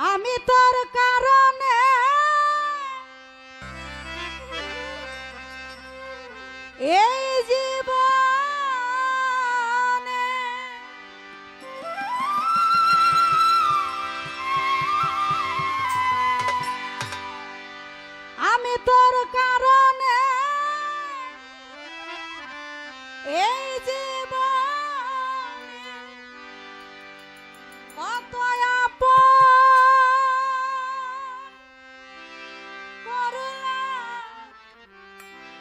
আমি তোর কারণ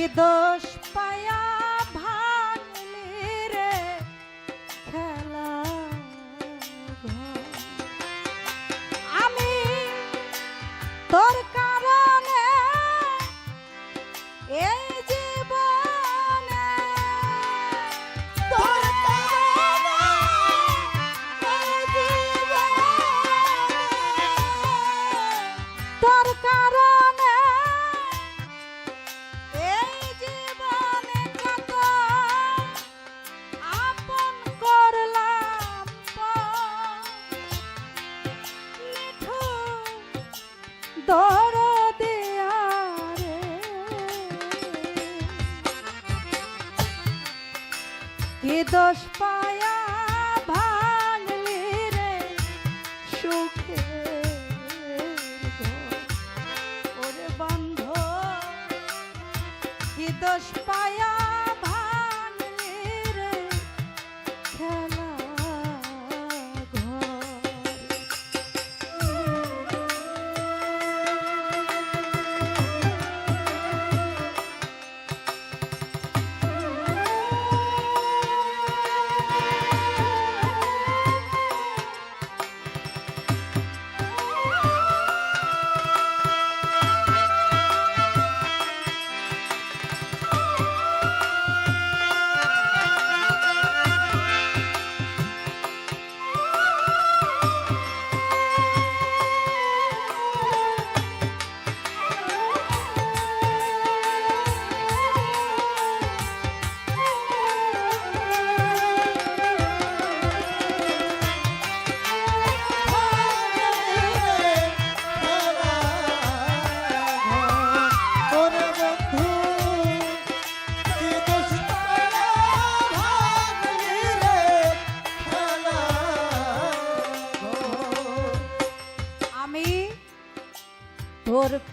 কি দোষ পায়া ভাঙলি রে খেলা আমি তোর এ দশ পায়া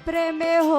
প্রেমে হো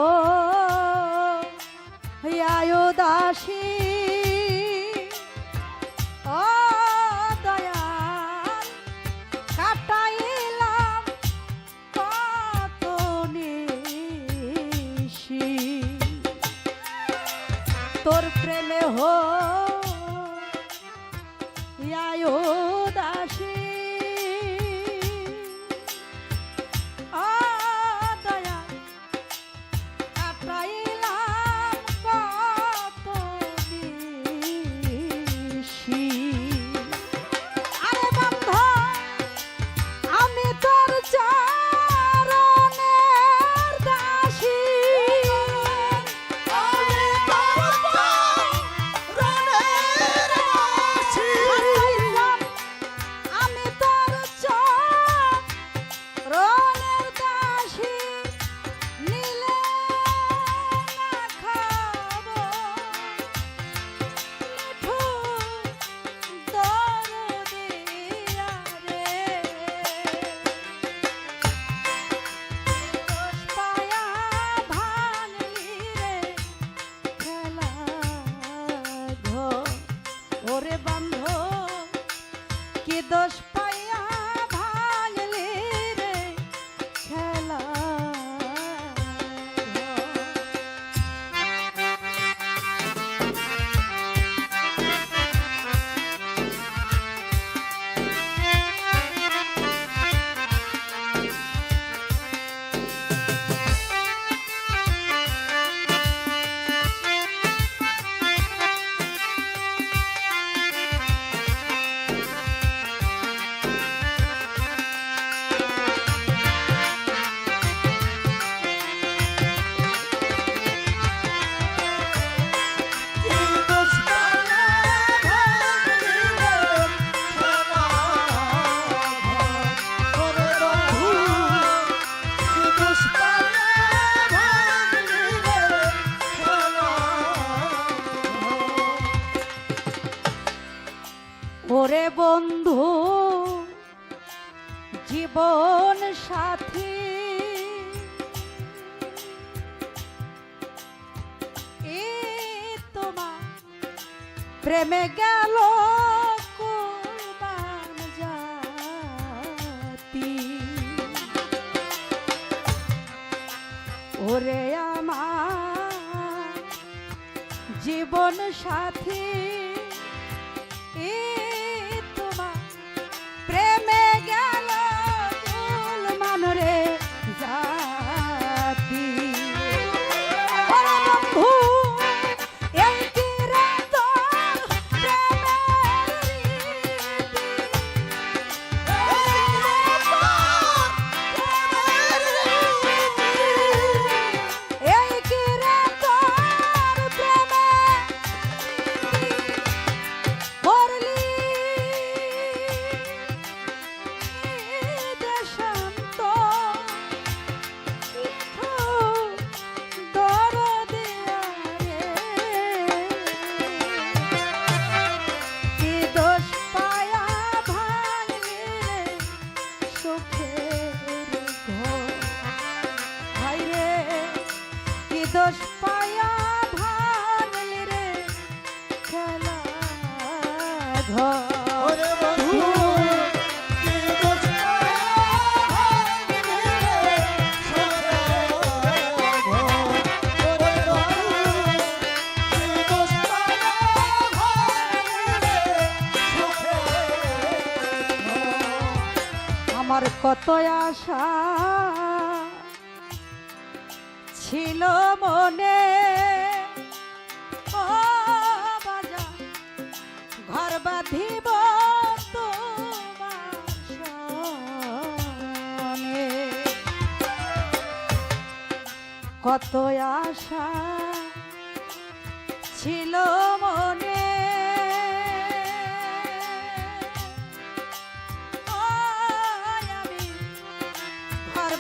ওরে বান্ধ কি দোষ ওরে বন্ধু জীবন সাথী। এ তোমার প্রেমে গেল ওরে আমার জীবন সাথী আমার কত আশা ছিল মনে কত আশা ছিল মনে। আমি ঘর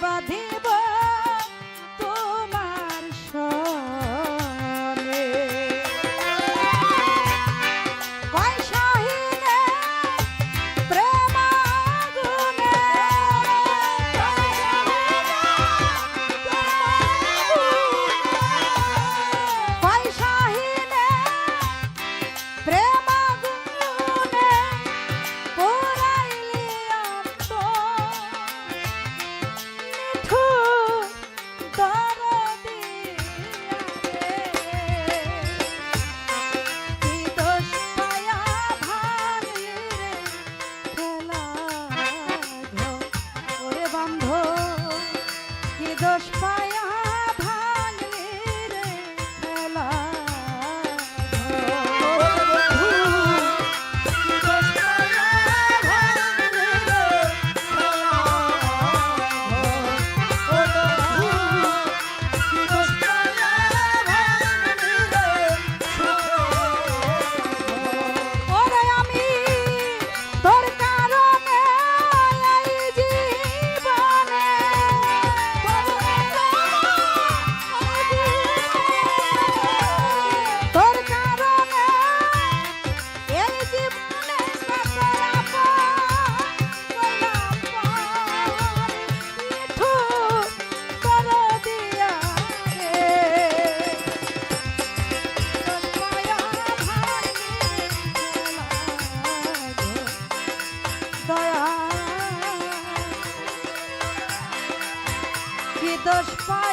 দোষ পা